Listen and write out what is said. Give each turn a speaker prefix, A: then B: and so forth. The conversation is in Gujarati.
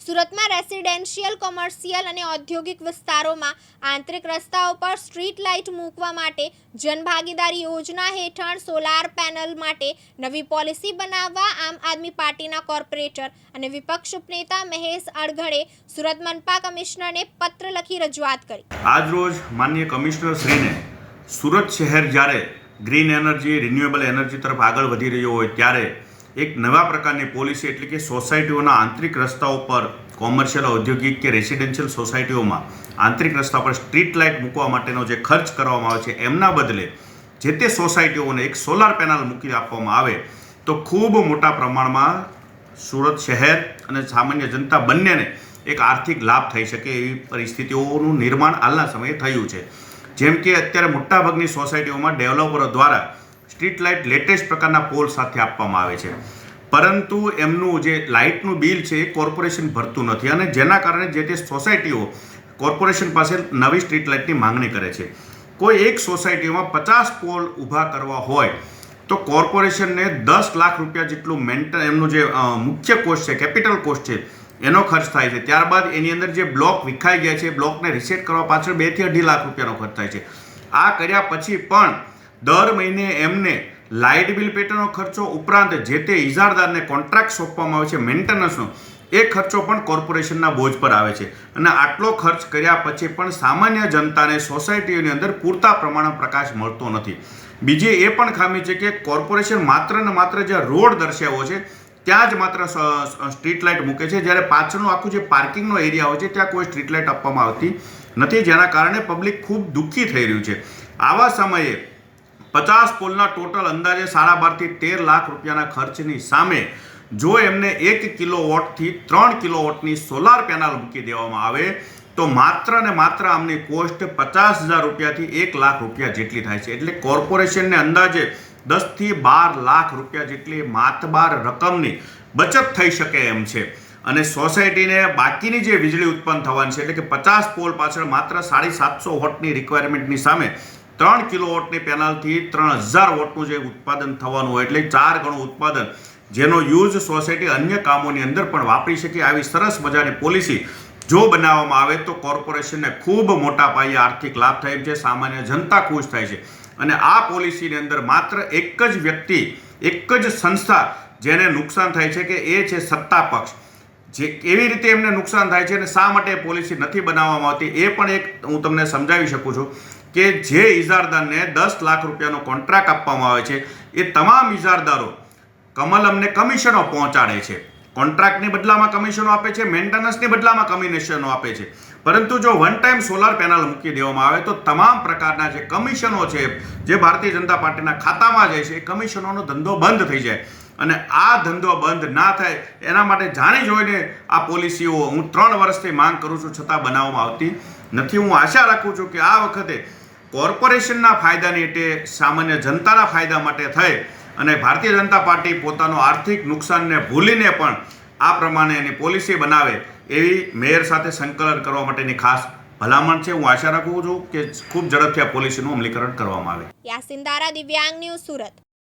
A: સુરતમાં રેસિડેન્શિયલ, કોમર્શિયલ અને ઔદ્યોગિક વિસ્તારોમાં આંતરિક રસ્તાઓ પર સ્ટ્રીટ લાઇટ મૂકવા માટે જનભાગીદારી યોજના હેઠળ સોલાર પેનલ માટે નવી પોલિસી બનાવવા આમ આદમી પાર્ટીના કોર્પોરેટર અને વિપક્ષ ઉપનેતા મહેશ અડઘડે સુરત મનપા કમિશનરને પત્ર લખી રજૂઆત કરી.
B: આજરોજ માન્ય કમિશનર શ્રીને સુરત શહેર જ્યારે ગ્રીન એનર્જી, રિન્યુએબલ એનર્જી તરફ આગળ વધી રહ્યો હોય ત્યારે એક નવા પ્રકારની પોલિસી એટલે કે સોસાયટીઓના આંતરિક રસ્તાઓ પર કોમર્શિયલ, ઔદ્યોગિક કે રેસિડેન્શિયલ સોસાયટીઓમાં આંતરિક રસ્તા પર સ્ટ્રીટ લાઇટ મૂકવા માટેનો જે ખર્ચ કરવામાં આવે છે, એમના બદલે જે તે સોસાયટીઓને એક સોલાર પેનલ મૂકી આપવામાં આવે, તો ખૂબ મોટા પ્રમાણમાં સુરત શહેર અને સામાન્ય જનતા બંનેને એક આર્થિક લાભ થઈ શકે એવી પરિસ્થિતિઓનું નિર્માણ હાલના સમયે થયું છે. જેમ કે અત્યારે મોટાભાગની સોસાયટીઓમાં ડેવલપરો દ્વારા સ્ટ્રીટ લાઇટ લેટેસ્ટ પ્રકારના પોલ સાથે આપવામાં આવે છે. પરંતુ એમનું જે લાઇટનું બિલ છે, એ કોર્પોરેશન ભરતું નથી અને જેના કારણે જે તે સોસાયટીઓ કોર્પોરેશન પાસે નવી સ્ટ્રીટ લાઇટની માંગણી કરે છે. કોઈ એક સોસાયટીમાં પચાસ પોલ ઊભા કરવા હોય, તો કોર્પોરેશનને દસ લાખ રૂપિયા જેટલું મેન્ટેન એમનું જે મુખ્ય કોસ્ટ છે, કેપિટલ કોસ્ટ છે, એનો ખર્ચ થાય છે. ત્યારબાદ એની અંદર જે બ્લોક વિખાઈ ગયા છે, બ્લોકને રિસેટ કરવા પાછળ બેથી અઢી લાખ રૂપિયાનો ખર્ચ થાય છે. આ કર્યા પછી પણ દર મહિને એમને લાઇટ બિલ પેટનો ખર્ચો ઉપરાંત જે તે ઇજારદારને કોન્ટ્રાક્ટ સોંપવામાં આવે છે, મેન્ટેનન્સનો, એ ખર્ચો પણ કોર્પોરેશનના બોજ પર આવે છે. અને આટલો ખર્ચ કર્યા પછી પણ સામાન્ય જનતાને સોસાયટીઓની અંદર પૂરતા પ્રમાણમાં પ્રકાશ મળતો નથી. બીજી એ પણ ખામી છે કે કોર્પોરેશન માત્ર ને માત્ર જે રોડ દર્શાવ્યો છે, ત્યાં જ માત્ર સ્ટ્રીટ લાઇટ મૂકે છે. જ્યારે પાછળનું આખું જે પાર્કિંગનો એરિયા હોય છે, ત્યાં કોઈ સ્ટ્રીટ લાઇટ આપવામાં આવતી નથી, જેના કારણે પબ્લિક ખૂબ દુઃખી થઈ રહ્યું છે. આવા સમયે પચાસ પોલના ટોટલ અંદાજે સાડા બારથી તેર લાખ રૂપિયાના ખર્ચની સામે જો એમને એક કિલો વોટથી ત્રણ કિલો વોટની સોલાર પેનલ મૂકી દેવામાં આવે, તો માત્ર ને માત્ર આમની કોસ્ટ પચાસ હજાર રૂપિયાથી એક લાખ રૂપિયા જેટલી થાય છે. એટલે કોર્પોરેશનને અંદાજે દસથી બાર લાખ રૂપિયા જેટલી માતબાર રકમની બચત થઈ શકે એમ છે. અને સોસાયટીને બાકીની જે વીજળી ઉત્પન્ન થવાની છે, એટલે કે પચાસ પોલ પાછળ માત્ર સાડી સાતસો વોટની રિક્વાયરમેન્ટની સામે ત્રણ કિલો વોટની પેનલથી ત્રણ હજાર વોટનું જે ઉત્પાદન થવાનું હોય એટલે ચાર ગણું ઉત્પાદન જેનો યુઝ સોસાયટી અન્ય કામોની અંદર પણ વાપરી શકે આવી સરસ મજાની પોલિસી જો બનાવવામાં આવે તો કોર્પોરેશનને ખૂબ મોટા પાયે આર્થિક લાભ થાય છે, સામાન્ય જનતા ખુશ થાય છે. અને આ પોલિસીની અંદર માત્ર એક જ વ્યક્તિ, એક જ સંસ્થા જેને નુકસાન થાય છે કે એ છે સત્તા પક્ષ. જે કેવી રીતે એમને નુકસાન થાય છે અને શા માટે પોલિસી નથી બનાવવામાં આવતી એ પણ એક હું તમને સમજાવી શકું છું. કે જે ઇજારદારને દસ લાખ રૂપિયાનો કોન્ટ્રાક્ટ આપવામાં આવે છે, એ તમામ ઇજારદારો કમલ અમને કમિશનો પહોંચાડે છે. કોન્ટ્રાક્ટની બદલામાં કમિશનો આપે છે, મેન્ટેનન્સની બદલામાં કમિશનો આપે છે. પરંતુ જો વન ટાઈમ સોલાર પેનલ મૂકી દેવામાં આવે, તો તમામ પ્રકારના જે કમિશનો છે, જે ભારતીય જનતા પાર્ટીના ખાતામાં જાય છે, એ કમિશનોનો ધંધો બંધ થઈ જાય. અને આ ધંધો બંધ ના થાય, એના માટે જાણી જોઈને આ પોલિસીઓ હું ત્રણ વર્ષથી માંગ કરું છું, છતાં બનાવવામાં આવતી નથી. હું આશા રાખું છું કે આ વખતે કોર્પોરેશનના ફાયદાની એટલે સામાન્ય જનતાના ફાયદા માટે થઈ અને ભારતીય જનતા પાર્ટી પોતાનું આર્થિક નુકસાનને ભૂલીને પણ આ પ્રમાણે એની પોલિસી બનાવે એવી મેયર સાથે સંકલન કરવા માટેની ખાસ ભલામણ છે. હું આશા રાખું છું કે ખૂબ ઝડપથી આ પોલિસીનું અમલીકરણ કરવામાં આવે.
A: યાસિન દારા દિવ્યાંગ ન્યૂઝ સુરત.